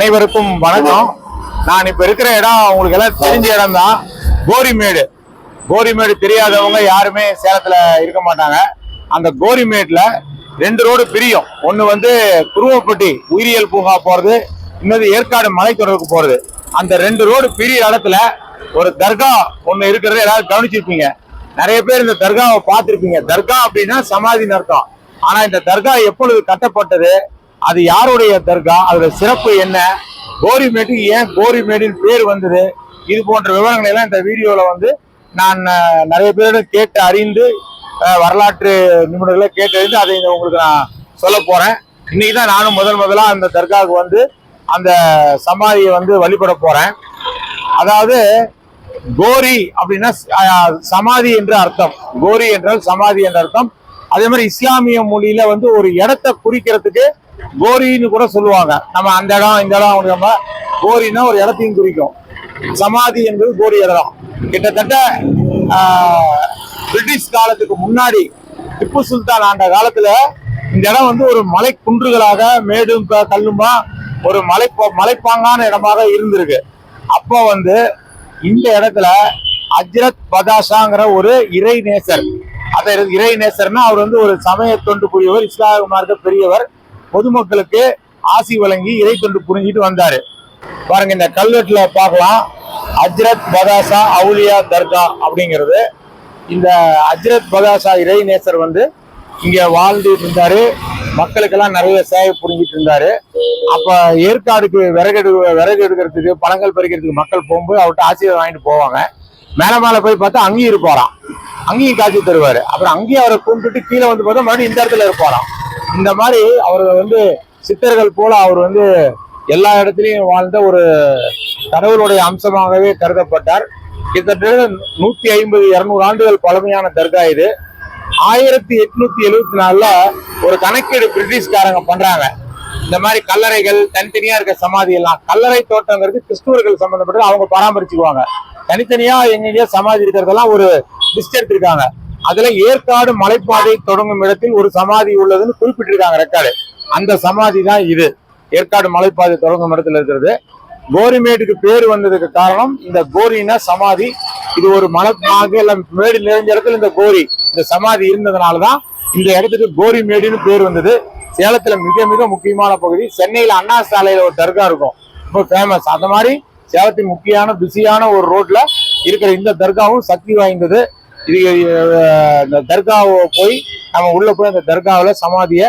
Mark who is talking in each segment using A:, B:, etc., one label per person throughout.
A: அனைவருக்கும் வணக்கம். நான் இப்ப இருக்கிற இடம் உங்களுக்கு எல்லாம் தெரிஞ்ச இடம் தான் கோரிமேடு. கோரிமேடு தெரியாதவங்க யாருமே சேலத்துல இருக்க மாட்டாங்க. அந்த கோரிமேட்ல ரெண்டு ரோடு பிரியும். ஒன்று வந்து குருவப்பட்டி உயிரியல் பூங்கா போறது இன்னொரு ஏற்காடு மலைத்தொடருக்கு போறது. அந்த ரெண்டு ரோடு பிரிய இடத்துல ஒரு தர்கா ஒண்ணு இருக்கிறத எல்லாரும் கவனிச்சிருப்பீங்க. நிறைய பேர் இந்த தர்காவை பார்த்துருப்பீங்க. தர்கா அப்படின்னா சமாதின்னு அர்த்தம். ஆனா இந்த தர்கா எப்பொழுது கட்டப்பட்டது? அது யாருடைய தர்கா? அதோட சிறப்பு என்ன? கோரிமேடுக்கு ஏன் கோரிமேடின் பேர் வந்தது? இது போன்ற விவரங்களை எல்லாம் இந்த வீடியோல வந்து நான் நிறைய பேரிடம் கேட்டு அறிந்து வரலாற்று நிபுணர்களை கேட்டு அறிந்து அதை உங்களுக்கு நான் சொல்ல போறேன். இன்னைக்கு தான் நானும் முதல் முதலா அந்த தர்காவுக்கு வந்து அந்த சமாதியை வந்து வழிபட போறேன். அதாவது கோரி அப்படின்னா சமாதி என்று அர்த்தம். கோரி என்றால் சமாதி என்ற அர்த்தம். அதே மாதிரி இஸ்லாமிய மொழியில வந்து ஒரு இடத்தை குறிக்கிறதுக்கு கோரின்னு கூட சொல்லுவாங்க. நம்ம அந்த இடம் இந்த இடம் அப்படிங்கிற நம்ம கோரின்னா ஒரு இடத்தையும் குறிக்கும். சமாதி என்பது கோரி இடம் கிட்டத்தட்ட பிரிட்டிஷ் காலத்துக்கு முன்னாடி திப்பு சுல்தான் ஆண்ட காலத்துல இந்த இடம் வந்து ஒரு மலை குன்றுகளாக மேடும் கல்லுமா ஒரு மலை மலைப்பாங்கான இடமாக இருந்திருக்கு. அப்போ வந்து இந்த இடத்துல அஜ்ரத் பதாஷாங்கிற ஒரு இறை நேசர் அதை இறை நேசர்னா அவர் வந்து ஒரு சமய தொண்டு புரியவர் இஸ்லாமிய மார்க்க பெரியவர் பொதுமக்களுக்கு ஆசி வழங்கி இறை தொண்டு புரிஞ்சிட்டு வந்தாரு. பாருங்க இந்த கல்வெட்டுல பார்க்கலாம். அஜ்ரத் பதாஷா அவுலியா தர்கா அப்படிங்கிறது. இந்த அஜ்ரத் பதாஷா இறை நேசர் வந்து இங்க வாழ்ந்துட்டு இருந்தாரு. மக்களுக்கெல்லாம் நிறைய சேவை புரிஞ்சிட்டு இருந்தாரு. அப்ப ஏற்காடுக்கு விறகு எடு விறகு எடுக்கிறதுக்கு பழங்கள் பறிக்கிறதுக்கு மக்கள் போகும்போது அவர்கிட்ட ஆசீர்வாதம் வாங்கிட்டு போவாங்க. மேல மேல போய் பார்த்தா அங்கேயும் இருப்பாராம். அங்கேயும் காட்சி தருவாரு. அப்புறம் அங்கேயும் அவரை கும்பிட்டு கீழே வந்து பார்த்தா மறுபடியும் இந்த இடத்துல இருப்பாராம். இந்த மாதிரி அவர் வந்து சித்தர்கள் போல அவர் வந்து எல்லா இடத்துலையும் வாழ்ந்த ஒரு கடவுளுடைய அம்சமாகவே கருதப்பட்டார். கிட்டத்தட்ட நூத்தி ஐம்பது இருநூறு ஆண்டுகள் பழமையான தர்கா இது. ஆயிரத்தி எட்நூத்தி எழுபத்தி நாலுல ஒரு கணக்கீடு பிரிட்டிஷ்காரங்க பண்றாங்க. இந்த மாதிரி கல்லறைகள் தனித்தனியா இருக்க சமாதி எல்லாம். கல்லறை தோட்டங்கிறது கிறிஸ்துவர்கள் சம்பந்தப்பட்டது. அவங்க பராமரிச்சுக்குவாங்க. தனித்தனியா எங்கெங்கயோ சமாதி இருக்கிறதெல்லாம் ஒரு லிஸ்ட் எடுத்திருக்காங்க அதுல ஏற்காடு மலைப்பாதை தொடங்கும் இடத்தில் ஒரு சமாதி உள்ளதுன்னு குறிப்பிட்டிருக்காங்க ரெக்கார்டு. அந்த சமாதி தான் இது. ஏற்காடு மலைப்பாதை தொடங்கும் இடத்துல இருக்கிறது. கோரிமேட்டுக்கு பேர் வந்ததுக்கு காரணம் இந்த கோரினா சமாதி. இது ஒரு மலைப்பாக இல்ல மேடு நிறைஞ்ச இடத்துல இந்த கோரி இந்த சமாதி இருந்ததுனாலதான் இந்த இடத்துக்கு கோரிமேடுன்னு பேர் வந்தது. சேலத்துல மிக மிக முக்கியமான பகுதி. சென்னையில அண்ணா சாலையில ஒரு தர்கா இருக்கும். ரொம்ப ஃபேமஸ் அந்த மாதிரி சேலத்தின் முக்கியமான பிஸியான ஒரு ரோட்ல இருக்கிற இந்த தர்காவும் சக்தி வாய்ந்தது. இது இந்த தர்காவை போய் நம்ம உள்ள போய் அந்த தர்காவில் சமாதிய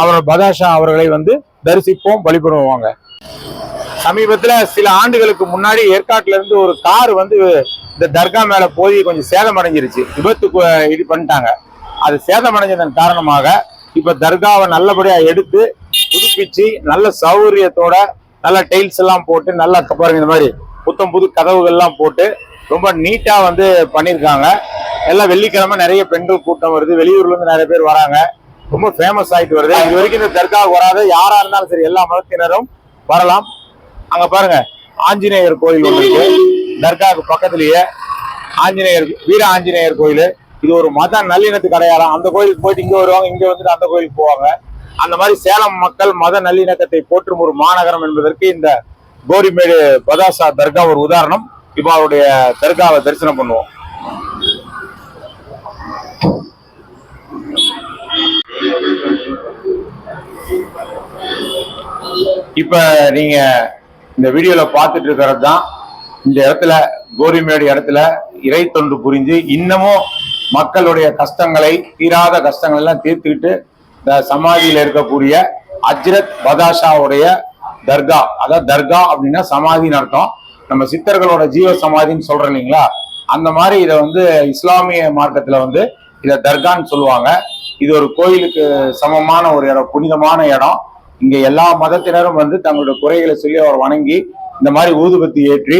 A: அவர் பதாஷா அவர்களை வந்து தரிசிப்போம் வழிபடுவாங்க சமீபத்தில் சில ஆண்டுகளுக்கு முன்னாடி ஏற்காட்டுல இருந்து ஒரு கார் வந்து இந்த தர்கா மேல போய் கொஞ்சம் சேதம் அடைஞ்சிருச்சு விபத்து இது பண்ணிட்டாங்க. அது சேதம் அடைஞ்சதன் காரணமாக இப்ப தர்காவை நல்லபடியா எடுத்து புதுப்பிச்சு நல்ல சௌகரியத்தோட நல்ல டைல்ஸ் எல்லாம் போட்டு நல்லா பாருங்க இந்த மாதிரி புத்தம் புது கதவுகள்லாம் போட்டு ரொம்ப நீட்டா வந்து பண்ணியிருக்காங்க எல்லாம் வெள்ளிக்கிழமை நிறைய பெண்கள் கூட்டம் வருது. வெளியூர்லேருந்து நிறைய பேர் வராங்க. ரொம்ப ஃபேமஸ் ஆகிட்டு வருது. இது வரைக்கும் இந்த தர்காவுக்கு வராது யாரா இருந்தாலும் சரி எல்லா மதத்தினரும் வரலாம். அங்க பாருங்க ஆஞ்சநேயர் கோயில் ஒன்று இருக்கு. தர்காவுக்கு பக்கத்துலேயே ஆஞ்சநேயர் வீர ஆஞ்சநேயர் கோயில். இது ஒரு மத நல்லிணத்துக்கு அடையாளம். அந்த கோயிலுக்கு போயிட்டு இங்கே வருவாங்க இங்கே வந்துட்டு அந்த கோயிலுக்கு போவாங்க. அந்த மாதிரி சேலம் மக்கள் மத நல்லிணக்கத்தை போற்றும் ஒரு மாநகரம் என்பதற்கு இந்த கோரிமேடு பதாசா தர்கா ஒரு உதாரணம். இப்போ அவருடைய தர்காவை தரிசனம் பண்ணுவோம். இப்ப நீங்க இந்த வீடியோல பார்த்துட்டு இருக்கிறது தான் இந்த இடத்துல கோரிமேடு இடத்துல இறை தொண்டு புரிஞ்சு இன்னமும் மக்களுடைய கஷ்டங்களை தீராத கஷ்டங்கள் எல்லாம் தீர்த்துக்கிட்டு இந்த சமாதியில இருக்கக்கூடிய அஜ்ரத் பதாஷாவுடைய தர்கா. அதாவது தர்கா அப்படின்னா சமாதின்னு அர்த்தம். நம்ம சித்தர்களோட ஜீவ சமாதின்னு சொல்றோம் இல்லைங்களா? அந்த மாதிரி இதை வந்து இஸ்லாமிய மார்க்கத்துல வந்து இதை தர்கான்னு சொல்லுவாங்க. இது ஒரு கோயிலுக்கு சமமான ஒரு இடம் புனிதமான இடம். இங்க எல்லா மதத்தினரும் வந்து தங்களுடைய குறைகளை சொல்லி அவர் வணங்கி இந்த மாதிரி ஊதுபத்தி ஏற்றி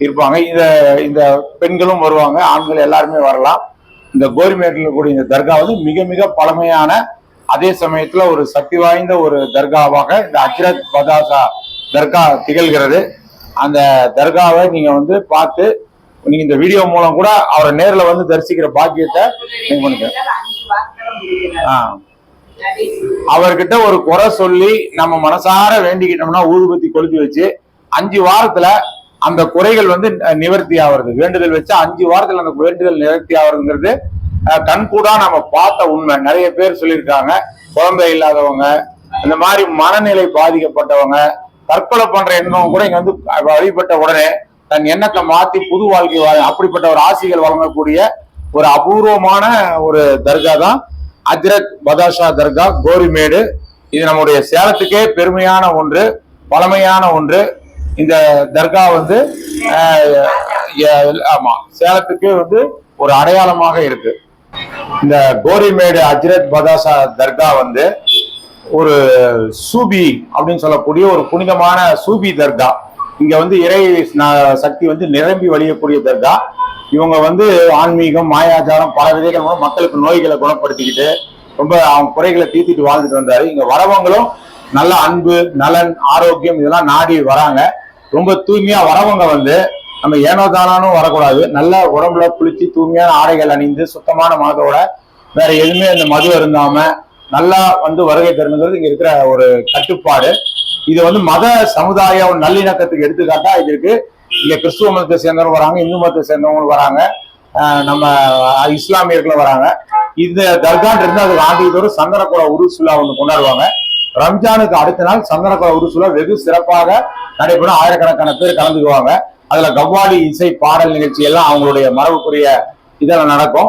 A: இருப்பாங்க. இத இந்த பெண்களும் வருவாங்க ஆண்கள் எல்லாருமே வரலாம். இந்த கோரிமேட்டில் கூடிய இந்த தர்கா வந்து மிக மிக பழமையான அதே சமயத்துல ஒரு சக்தி வாய்ந்த ஒரு தர்காவாக இந்த அஜ்ரத் பதாசா தர்கா திகழ்கிறது. அந்த தர்காவை நீங்க வந்து பார்த்து நீங்க இந்த வீடியோ மூலம் கூட அவரை நேர்ல வந்து தரிசிக்கிற பாக்கியத்தை நீங்க பண்ணுங்க. அவர்கிட்ட ஒரு குறை சொல்லி நம்ம மனசார வேண்டிக்கிட்டோம்னா ஊதுபத்தி கொளுத்தி வச்சு அஞ்சு வாரத்துல அந்த குறைகள் வந்து நிவர்த்தி ஆவறது வேண்டுதல் வச்சு அஞ்சு வாரத்துல அந்த வேண்டுதல் நிவர்த்தி ஆகுறதுங்கிறது அஹ், கண்கூடா நம்ம பார்த்த உண்மை. நிறைய பேர் சொல்லியிருக்காங்க. குழந்தை இல்லாதவங்க இந்த மாதிரி மனநிலை பாதிக்கப்பட்டவங்க தற்கொலை பண்ற எண்ணம் கூட இங்க வந்து வழிபட்ட உடனே தன் எண்ணத்தை மாத்தி புது வாழ்க்கை வாழ அப்படிப்பட்ட ஒரு ஆசிகள் வழங்கக்கூடிய ஒரு அபூர்வமான ஒரு தர்கா தான் அஜ்ரத் பதாஷா தர்கா கோரிமேடு. இது நம்முடைய சேலத்துக்கே பெருமையான ஒன்று பழமையான ஒன்று. இந்த தர்கா வந்து ஆமா சேலத்துக்கே வந்து ஒரு அடையாளமாக இருக்கு. இந்த கோரிமேடு அஜ்ரத் பதாஷா தர்கா வந்து ஒரு சூபி அப்படின்னு சொல்லக்கூடிய ஒரு புனிதமான சூபி தர்கா. இங்க வந்து இறை சக்தி வந்து நிரம்பி வழியக்கூடிய தர்கா. இவங்க வந்து ஆன்மீகம் மாயாச்சாரம் பல விதைகள் மூலம் மக்களுக்கு நோய்களை குணப்படுத்திக்கிட்டு ரொம்ப அவங்க குறைகளை தீர்த்திட்டு வாழ்ந்துட்டு வந்தாரு. இங்க வரவங்களும் நல்ல அன்பு நலன் ஆரோக்கியம் இதெல்லாம் நாடி வராங்க. ரொம்ப தூய்மையா வரவங்க வந்து நம்ம ஏனோ தானானும் வரக்கூடாது. நல்ல உடம்புல குளிச்சு தூய்மையான ஆடைகள் அணிந்து சுத்தமான மனதோட வேற எதுவுமே இந்த மது அருந்தாம நல்லா வந்து வருகை தருங்கிறது இங்க இருக்கிற ஒரு கட்டுப்பாடு. இது வந்து மத சமுதாய நல்லிணக்கத்துக்கு எடுத்துக்காட்டா இது இருக்கு. இங்க கிறிஸ்துவ மதத்தை சேர்ந்தவங்க வராங்க இந்து மதத்தை சேர்ந்தவங்களும் வராங்க. நம்ம இஸ்லாமியர்களும் வராங்க. இந்த தர்கான் இருந்து அது ஆண்டுதோறும் சந்தனக்குல உருசுலா ஒன்று கொண்டாடுவாங்க. ரம்ஜானுக்கு அடுத்த நாள் சந்தனக்குள உருசுலா வெகு சிறப்பாக நடைபெறும். ஆயிரக்கணக்கான பேர் கலந்துக்குவாங்க. அதுல கவ்வாலி இசை பாடல் நிகழ்ச்சி எல்லாம் அவங்களுடைய மரபுக்குரிய இதெல்லாம் நடக்கும்.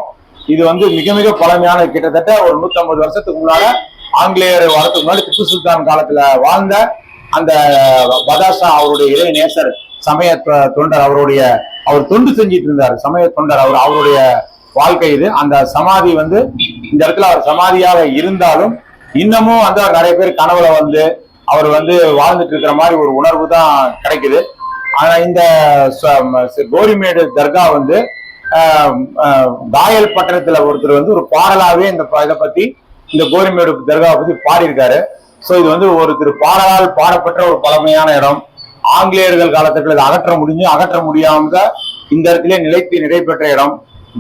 A: இது வந்து மிக மிக பழமையான கிட்டத்தட்ட ஒரு 150 வருஷத்துக்கு முன்னால ஆங்கிலேயர் வரதுக்கு முன்னாடி திப்பு சுல்தான் காலத்துல வாழ்ந்த அந்த பதாஷா அவருடைய இறை நேசர் சமய தொண்டர் அவருடைய அவர் தொண்டு செஞ்சிட்டு இருந்தார். சமய தொண்டர் அவர் அவருடைய வாழ்க்கை இது. அந்த சமாதி வந்து இந்த இடத்துல அவர் சமாதியாக இருந்தாலும் இன்னமும் வந்து நிறைய பேர் கனவுல வந்து அவர் வந்து வாழ்ந்துட்டு இருக்கிற மாதிரி ஒரு உணர்வு தான் கிடைக்குது. ஆனா இந்த கோரிமேடு தர்கா வந்து தாயல் காயல் பட்டணத்துல ஒருத்தர் வந்து ஒரு பாடலாவே இந்த இதை பத்தி இந்த கோரிமேடு தர்காவை பத்தி பாடியிருக்காரு. சோ இது வந்து ஒருத்தர் பாடலால் பாடப்பட்ட ஒரு பழமையான இடம். ஆங்கிலேயர்கள் காலத்துல இதை அகற்ற முடிஞ்சு அகற்ற முடியாம இந்த இடத்துல நிலைத்து நடைபெற்ற இடம்.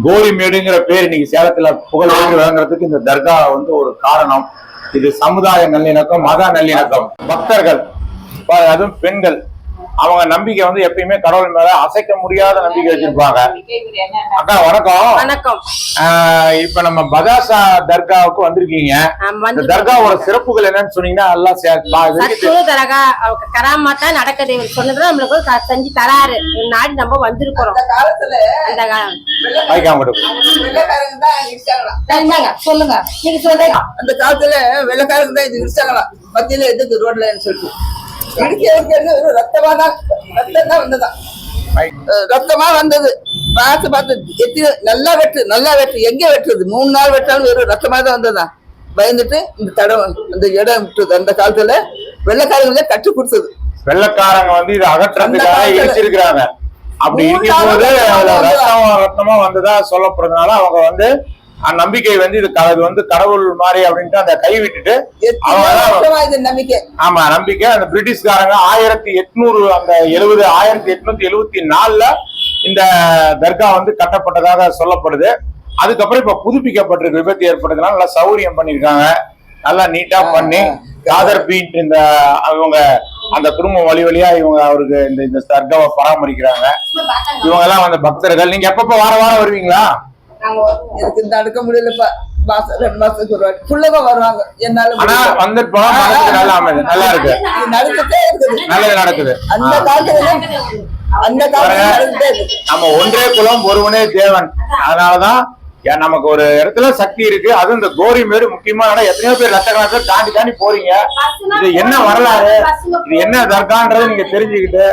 A: கோரிமேடுங்கிற பேர் இன்னைக்கு சேலத்துல புகழ் பெற்று விளங்குறதுக்கு இந்த தர்கா வந்து ஒரு காரணம். இது சமுதாய நல்லிணக்கம் மத நல்லிணக்கம். பக்தர்கள் அதுவும் பெண்கள் அவங்க நம்பிக்கை வந்து எப்பயுமே கடவுள் மேல அசைக்க முடியாத நம்பிக்கை வச்சிருப்பாங்க. அக்கா வணக்கம்.
B: வணக்கம்.
A: ஆஹ் இப்ப நம்ம பதாசா தர்காவுக்கு வந்திருக்கீங்க. இந்த தர்காவோட சிறப்புகள் என்னன்னு சொன்னீங்கன்னா எல்லாம் சே- நான் இது வரைக்கும்
B: சத்துவ தரகா கராமாத்தா நடக்குது இவர் சொன்னதுதான் நம்மளுக்கு செஞ்சு தராரு. ஒரு நாடு நம்ம வந்திருக்கிறோம்.
C: அந்த காலத்துல
B: அந்த காலம் சொல்லுங்க. நீங்க சொல்லுங்க.
C: அந்த காலத்துல வெள்ளக்காரங்க தான் இது இடிச்சாங்களாம் மத்தியில எதுக்கு ரோட்லன்னு சொல்லிட்டு. இடிக்கிறது வெறும் ரத்தமா தான் ரத்தம் தான் அஹ் ரத்தமா வந்தது. பார்த்து பார்த்து எத்தனை நல்லா வெட்டு நல்லா வெட்டு எங்க வெட்டுறது? மூணு நாள் வெட்டாலும் வெறும் ரத்தமா தான் வந்ததான் பயந்துட்டு இந்த தடம் அந்த இடம் விட்டுது. அந்த காலத்துல வெள்ளக்காரங்களே கட்டு கொடுத்தது.
A: வெள்ளக்காரங்க வந்து இதை அகற்றதுக்காக இடிச்சிருக்கிறாங்க. அப்படி இருக்கும்போது ரத்தம் ரத்தமா வந்ததா சொல்லப்படுறதுனால அவங்க வந்து நம்பிக்கை வந்து இது இது வந்து கடவுள் மாதிரி அப்படின்ட்டு அந்த கை விட்டுட்டு
C: நம்பிக்கை?
A: ஆமா நம்பிக்கை. அந்த பிரிட்டிஷ்காரங்க ஆயிரத்தி எட்நூறு அந்த எழுபது ஆயிரத்தி எட்நூத்தி எழுபத்தி நாலுல இந்த தர்கா வந்து கட்டப்பட்டதாக சொல்லப்படுது. அதுக்கப்புறம் இப்ப புதுப்பிக்கப்பட்டிருக்கு விபத்து ஏற்பட்டதுனால நல்லா சௌரியம் பண்ணிருக்காங்க நல்லா நீட்டா பண்ணி காதர் பீட் இந்த அவங்க அந்த குடும்பம் வழி வழியா இவங்க அவருக்கு இந்த இந்த தர்காவை பராமரிக்கிறாங்க. இவங்க எல்லாம் வந்து பக்தர்கள். நீங்க எப்பப்ப வார வாரம் வருவீங்களா?
C: எனக்கு நடக்க முடியலப்பா. மாசம் ரெண்டு மாசத்துக்கு ஒரு வாட்டி. புள்ளக வருவாங்க. என்னால
A: ஆனா போனா மனசுக்கு நல்லா அமைது. நல்லா இருக்கு.
C: இது நடந்துட்டே இருக்குது.
A: நல்லது நடக்குது.
C: அந்த. காலத்துல அந்த காலத்துல நடந்துட்டே
A: நம்ம ஒன்றே குலம் ஒருவனே தேவன். அதனாலதான் நமக்கு ஒரு இடத்துல சக்தி இருக்கு. அதுவும் இந்த கோரி மேடு முக்கியமா இடம். எத்தனையோ பேர் லட்சக்கணக்கில் தாண்டி தாண்டி போறீங்க. இது என்ன வரலாறு? இது என்ன தர்கான்றது நீங்க தெரிஞ்சுக்கிட்டு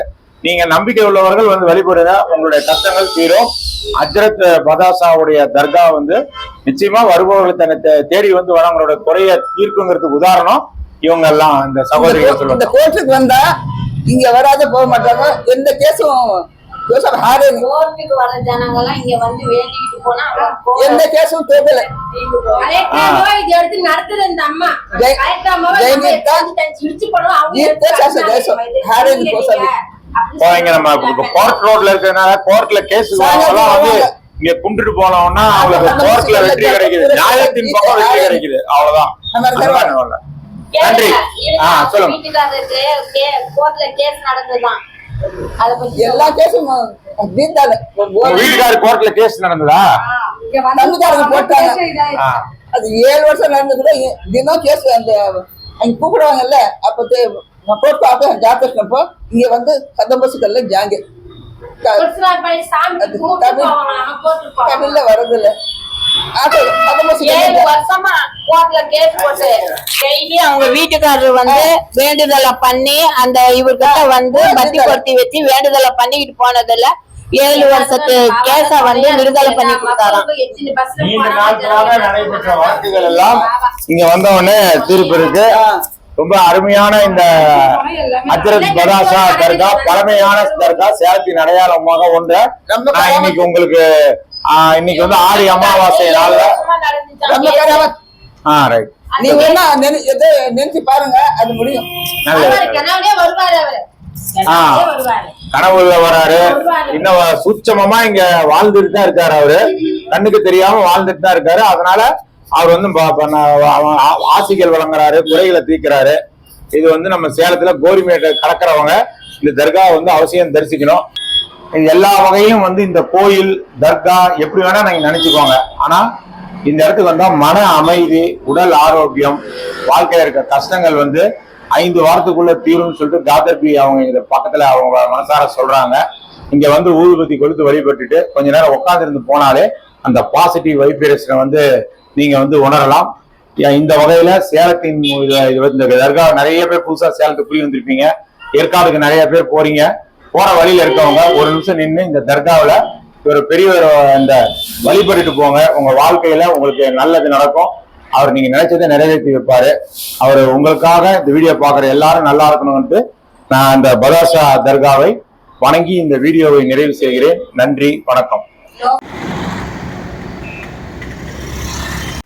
A: நீங்க நம்பிக்கை உள்ளவர்கள் வந்து வழிபடுங்க. உங்களுடைய கஷ்டங்கள் தீரும். அஜரத் பதாசாவுடைய தர்கா வந்து நிச்சயமா வருபவர்கள் தன்னை தே- தேடி வந்து வரவங்களோட குறைய தீர்க்குங்கிறதுக்கு உதாரணம் இவங்க எல்லாம் இந்த சகோதரிகள்
C: இந்த கோர்ட்டுக்கு வந்தா இங்க வராத போக மாட்டாங்க. எந்த கேஸும்
D: கோர்ட்டுக்கு வர ஜனங்க எல்லாம் இங்க வந்து வேண்டிக்கிட்டு போனா
C: எந்த கேஸும்
B: எடுத்து நடத்துது இந்த அம்மா.
A: இங்க நம்ம இப்ப கோர்ட் ரோட்ல இருக்கிறதுனால கோர்ட்ல கேஸ் வந்து. இங்க கும்பிட்டுட்டு போனோம்னா அவங்களுக்கு கோர்ட்ல வெற்றி கிடைக்குது. நியாயத்தின் பக்கம் வெற்றி கிடைக்குது. அவ்வளவுதான். நன்றி. ஆ சொல்லுங்க.
C: எல்லா கேஸும் தீர்ந்தாங்க
A: உங்க வீட்டுக்காரு கோர்ட்ல கேஸ் நடந்ததா?
C: போட்டாங்க. அது ஏழு வருஷம் நடந்து கூட தினம் கேஸ் அந்த அங்க கூப்பிடுவாங்கல்ல அப்ப கோர்ட் பார்க்க ஜாத்திரப்போ இங்க வந்து கதம்பசுக்கல்ல ஜாங்க தமிழ்ல
D: டெய்லி அவங்க வீட்டுக்காரர் வந்து வேண்டுதலை பண்ணி அந்த இவர்கிட்ட வந்து பத்தி பொருத்தி வச்சு வேண்டுதலை பண்ணிக்கிட்டு போனதுல ஏழு வருஷத்து கேஸ வந்து விடுதலை பண்ணி கொடுத்தாராம்.
A: நீண்ட நாட்களாக நடைபெற்ற வழக்குகள் எல்லாம் இங்க வந்த உடனே தீர்ப்பு இருக்கு. ரொம்ப அருமையான இந்த அஜரத் பதாசா தர்கா பழமையான தர்கா சேலத்தின் அடையாளமாக ஒன்று. நான் இன்னைக்கு உங்களுக்கு இன்னைக்கு வந்து ஆடி அமாவாசை நாள்ல. ஆ ரைட்
C: நீங்க என்ன நினைச்சு பாருங்க அது முடியும்.
A: கனவுல வராரு. இன்னும் சூட்சமமா இங்க வாழ்ந்துட்டு தான் இருக்காரு அவரு. கண்ணுக்கு தெரியாம வாழ்ந்துட்டு தான் இருக்காரு. அதனால அவர் வந்து ஆசிகள் வழங்குறாரு குறைகளை தீர்க்கிறாரு. இது வந்து நம்ம சேலத்துல கோரிமேட்டை கடக்கிறவங்க இந்த தர்கா வந்து அவசியம் தரிசிக்கணும். எல்லா வகையும் வந்து இந்த கோயில் தர்கா எப்படி வேணா நீங்க நினைச்சுக்கோங்க. ஆனா இந்த இடத்துக்கு வந்தா மன அமைதி உடல் ஆரோக்கியம் வாழ்க்கையில இருக்க கஷ்டங்கள் வந்து ஐந்து வாரத்துக்குள்ள தீரும்னு சொல்லிட்டு காதர்பி அவங்க இந்த பக்கத்துல அவங்க மனசார சொல்றாங்க. இங்க வந்து ஊதுபத்தி கொளுத்து வழிபட்டுட்டு கொஞ்ச நேரம் உட்காந்துருந்து போனாலே அந்த பாசிட்டிவ் வைப்ரேஷனை வந்து நீங்க வந்து உணரலாம். ஏன் இந்த வகையில சேலத்தின் வந்து இந்த தர்கா நிறைய பேர் புதுசா சேலத்துக்கு குடி வந்திருப்பீங்க. ஏற்காடுக்கு நிறைய பேர் போறீங்க. போற வழியில இருக்கவங்க ஒரு நிமிஷம் நின்று இந்த தர்காவில ஒரு பெரியவர் இந்த வழிபட்டுட்டு போங்க. உங்க வாழ்க்கையில உங்களுக்கு நல்லது நடக்கும். அவர் நீங்க நினைச்சதை நிறைவேற்றி வைப்பாரு. அவர் உங்களுக்காக இந்த வீடியோ பாக்குற எல்லாரும் நல்லா இருக்கணும்னு நான் அந்த பதாஷா தர்காவை வணங்கி இந்த வீடியோவை நிறைவு செய்கிறேன். நன்றி வணக்கம்.